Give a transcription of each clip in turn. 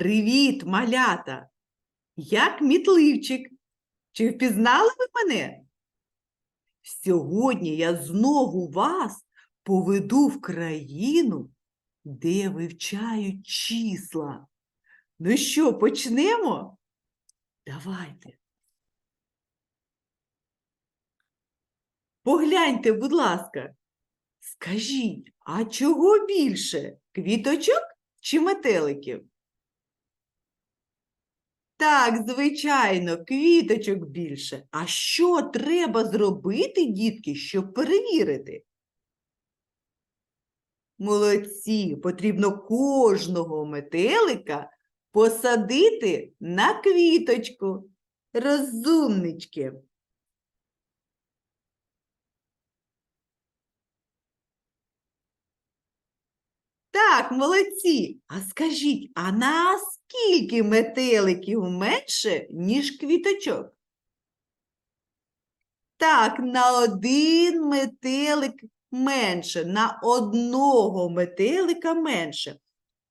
Привіт, малята! Я кмітливчик. Чи впізнали ви мене? Сьогодні я знову вас поведу в країну, де вивчають числа. Ну що, почнемо? Давайте. Погляньте, будь ласка. Скажіть, а чого більше? Квіточок чи метеликів? Так, звичайно, квіточок більше. А що треба зробити, дітки, щоб перевірити? Молодці, потрібно кожного метелика посадити на квіточку. Розумнички. Так, молодці. А скажіть, а наскільки метеликів менше, ніж квіточок? Так, на один метелик менше, на одного метелика менше.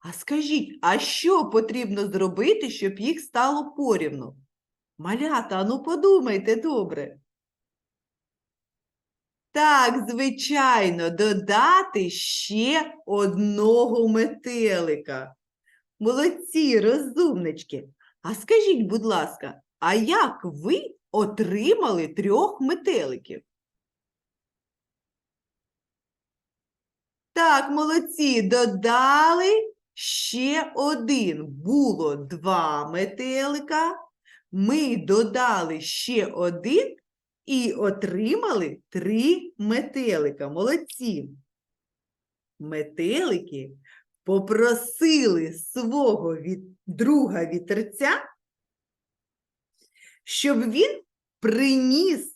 А скажіть, а що потрібно зробити, щоб їх стало порівну? Малята, ану подумайте добре. Так, звичайно, додати ще одного метелика. Молодці, розумнички. А скажіть, будь ласка, а як ви отримали трьох метеликів? Так, молодці, додали ще один. Було два метелика. Ми додали ще один і отримали три метелика. Молодці. Метелики попросили свого від... друга вітерця, щоб він приніс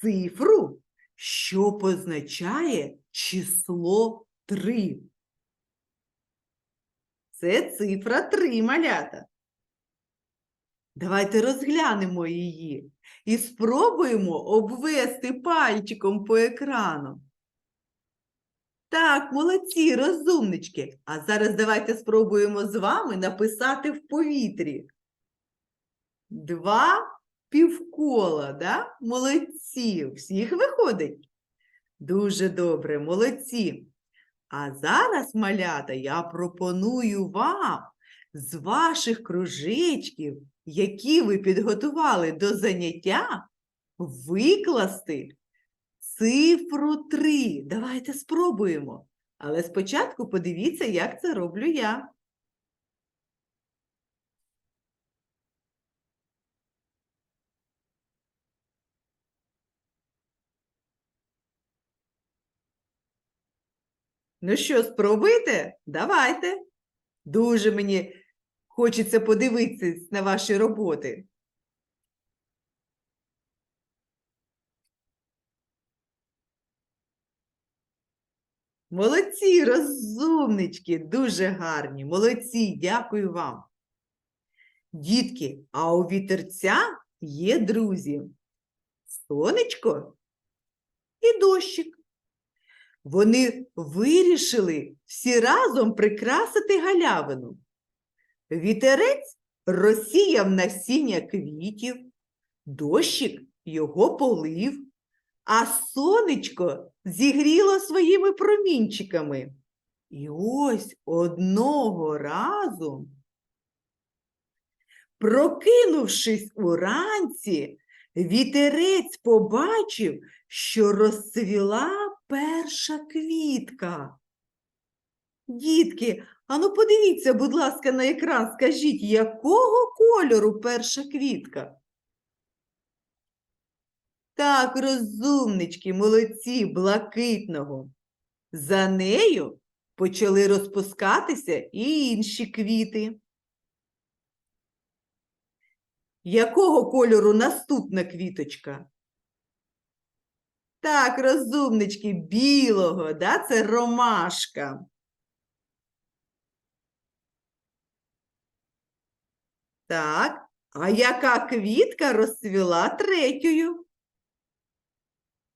цифру, що позначає число 3. Це цифра 3, малята. Давайте розглянемо її і спробуємо обвести пальчиком по екрану. Так, молодці, розумнички. А зараз давайте спробуємо з вами написати в повітрі. Два півкола, да? Молодці. Всіх виходить? Дуже добре, молодці. А зараз, малята, я пропоную вам з ваших кружечків, які ви підготували до заняття, викласти цифру 3. Давайте спробуємо. Але спочатку подивіться, як це роблю я. Ну що, спробуйте? Давайте. Дуже мені хочеться подивитися на ваші роботи. Молодці, розумнички, дуже гарні. Молодці, дякую вам. Дітки, а у вітерця є друзі. Сонечко і дощик. Вони вирішили всі разом прикрасити галявину. Вітерець розсіяв насіння квітів, дощик його полив, а сонечко зігріло своїми промінчиками. І ось одного разу, прокинувшись уранці, вітерець побачив, що розцвіла перша квітка. Дітки, ану подивіться, будь ласка, на екран, скажіть, якого кольору перша квітка? Так, розумнички, молодці, блакитного. За нею почали розпускатися і інші квіти. Якого кольору наступна квіточка? Так, розумнички, білого, да? це ромашка. Так, а яка квітка розцвіла третьою?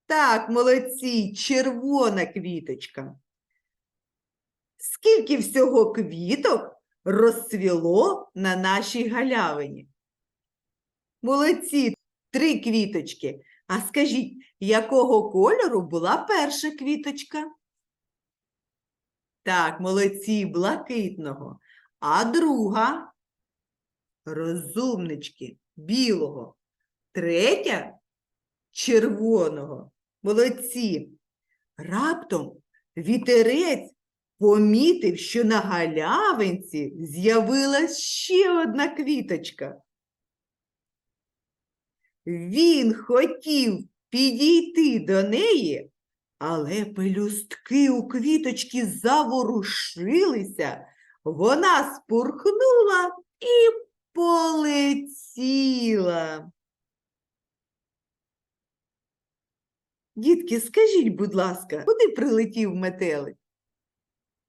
Так, молодці, червона квіточка. Скільки всього квіток розцвіло на нашій галявині? Молодці, три квіточки. А скажіть, якого кольору була перша квіточка? Так, молодці, блакитного. А друга? Розумнички, білого. Третя червоного. Молодці. Раптом вітерець помітив, що на галявинці з'явилась ще одна квіточка. Він хотів підійти до неї, але пелюстки у квіточки заворушилися, вона спурхнула і полетіла. Дітки, скажіть, будь ласка, куди прилетів метелик?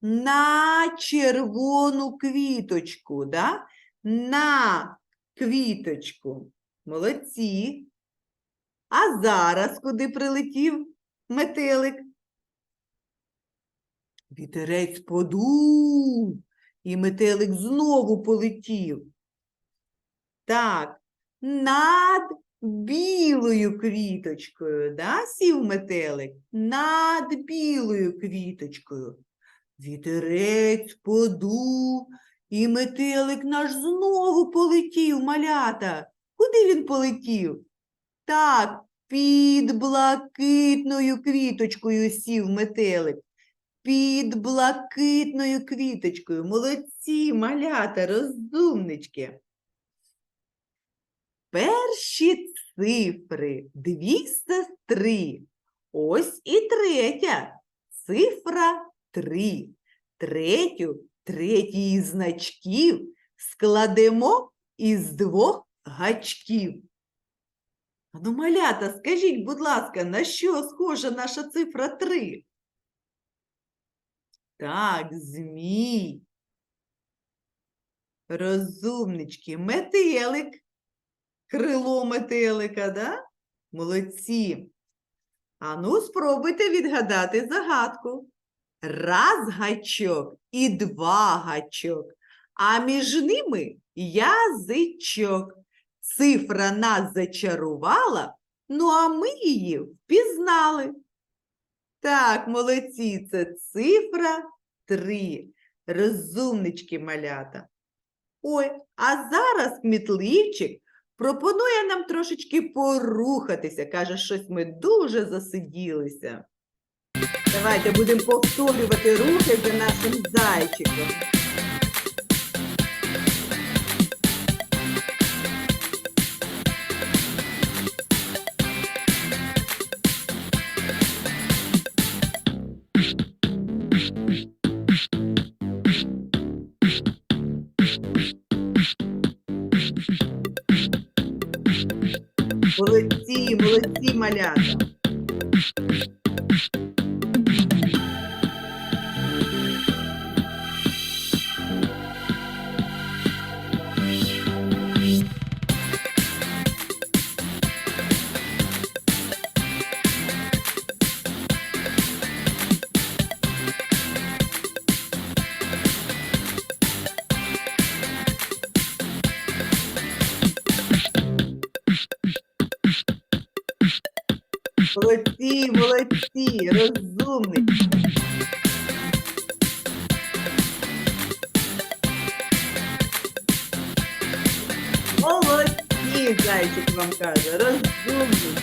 На червону квіточку, да? На квіточку. Молодці. А зараз куди прилетів метелик? Вітерець подув, і метелик знову полетів. Так, над білою квіточкою, да, сів метелик? Над білою квіточкою. Вітерець подув, і метелик наш знову полетів, малята. Куди він полетів? Так, під блакитною квіточкою сів метелик. Під блакитною квіточкою. Молодці, малята, розумнички. Перші цифри 203. Ось і третя. Цифра 3. Третю, третій значків складемо із двох гачків. Ну, малята, скажіть, будь ласка, на що схожа наша цифра 3? Так, змій. Розумнички, метелик. Крило метелика, да? Молодці. А ну, спробуйте відгадати загадку. Раз гачок і два гачок, а між ними язичок. Цифра нас зачарувала, ну а ми її впізнали. Так, молодці, це цифра 3. Розумнички малята. Ой, а зараз кмітливчик пропонує нам трошечки порухатися. Каже, щось ми дуже засиділися. Давайте будемо повторювати рухи за нашим зайчиком. Молодці, Молодці, молодці, розумнички. Молодці, зайчик вам каже, розумнички.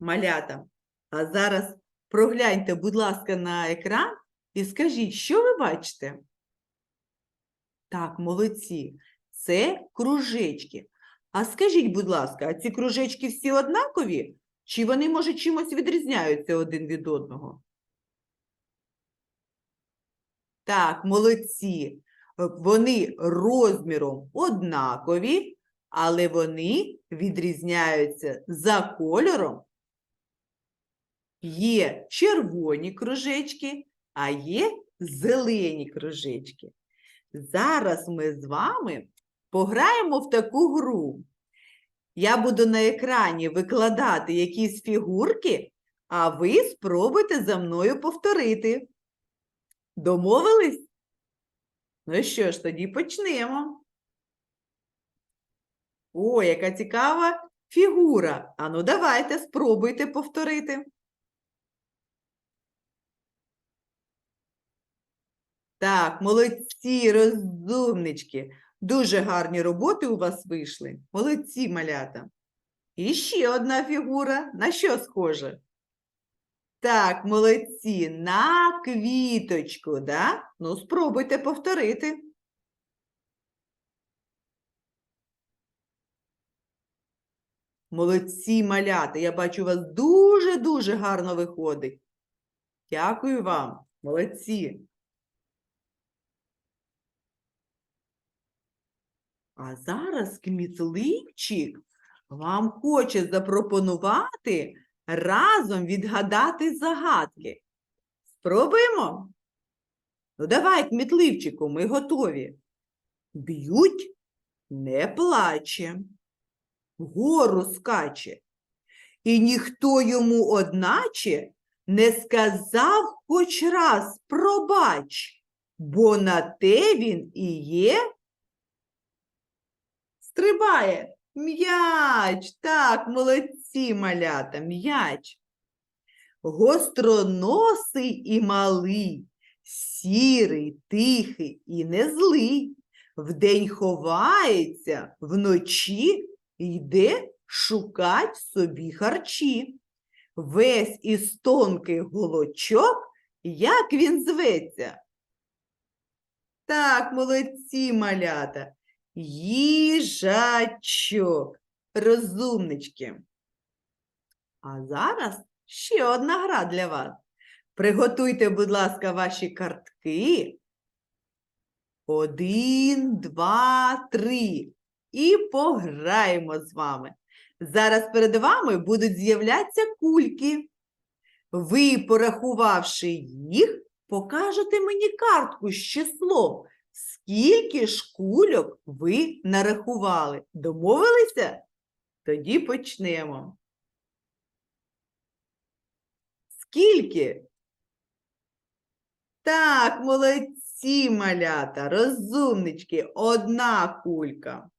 Малята, а зараз прогляньте, будь ласка, на екран і скажіть, що ви бачите? Так, молодці. Це кружечки. А скажіть, будь ласка, а ці кружечки всі однакові? Чи вони, може, чимось відрізняються один від одного? Так, молодці. Е, Вони розміром однакові, але вони відрізняються за кольором. Є червоні кружечки, а є зелені кружечки. Зараз ми з вами пограємо в таку гру. Я буду на екрані викладати якісь фігурки, а ви спробуйте за мною повторити. Домовились? Ну що ж, тоді почнемо. О, яка цікава фігура. Ану, давайте спробуйте повторити. Так, молодці, розумнички. Дуже гарні роботи у вас вийшли. Молодці, малята. І ще одна фігура. На що схоже? Так, молодці, на квіточку, да? Ну, спробуйте повторити. Молодці, малята. Я бачу, у вас дуже-дуже гарно виходить. Дякую вам. Молодці. А зараз кмітливчик вам хоче запропонувати разом відгадати загадки. Спробуємо? Ну, давай, кмітливчику, ми готові. Б'ють, не плаче, вгору скаче. І ніхто йому одначе не сказав хоч раз пробач, бо на те він і є. Стрибає. М'яч. Так, молодці малята, м'яч. Гостроносий і малий, сірий, тихий і не злий. Вдень ховається, вночі йде шукать собі харчі. Весь із тонких голочок, як він зветься? Так, молодці малята. Їжачок, розумнички. А зараз ще одна гра для вас. Приготуйте, будь ласка, ваші картки. Один, два, три. І пограємо з вами. Зараз перед вами будуть з'являтися кульки. Ви, порахувавши їх, покажете мені картку з числом. Скільки ж кульок ви нарахували? Домовилися? Тоді почнемо. Скільки? Так, молодці, малята, розумнички, одна кулька.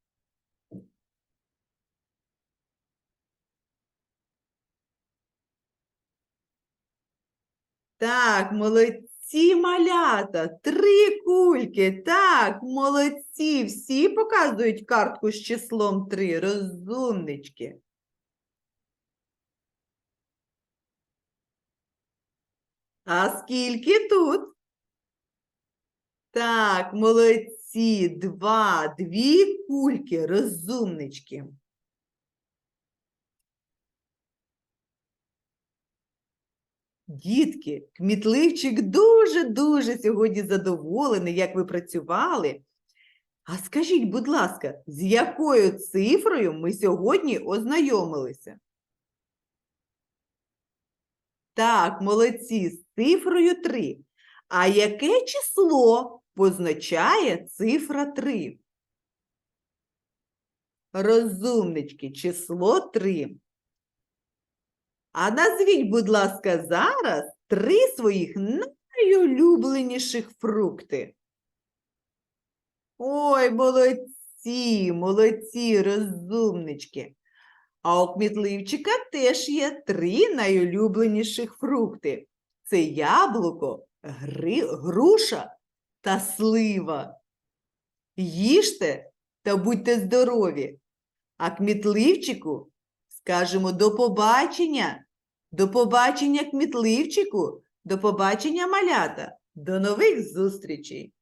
Так, молодці малята, три кульки. Так, молодці. Всі показують картку з числом три. Розумнички. А скільки тут? Так, молодці. Два, дві кульки, розумнички. Дітки, кмітливчик дуже-дуже сьогодні задоволений, як ви працювали. А скажіть, будь ласка, з якою цифрою ми сьогодні ознайомилися? Так, молодці, з цифрою 3. А яке число позначає цифра 3? Розумнички, число 3. А назвіть, будь ласка, зараз три своїх найулюбленіших фрукти. Ой, молодці, молодці, розумнички. А у кмітливчика теж є три найулюбленіших фрукти. Це яблуко, гри, груша та слива. Їжте та будьте здорові. А кмітливчику скажемо до побачення. До побачення, кмітливчику, до побачення, малята, до нових зустрічей!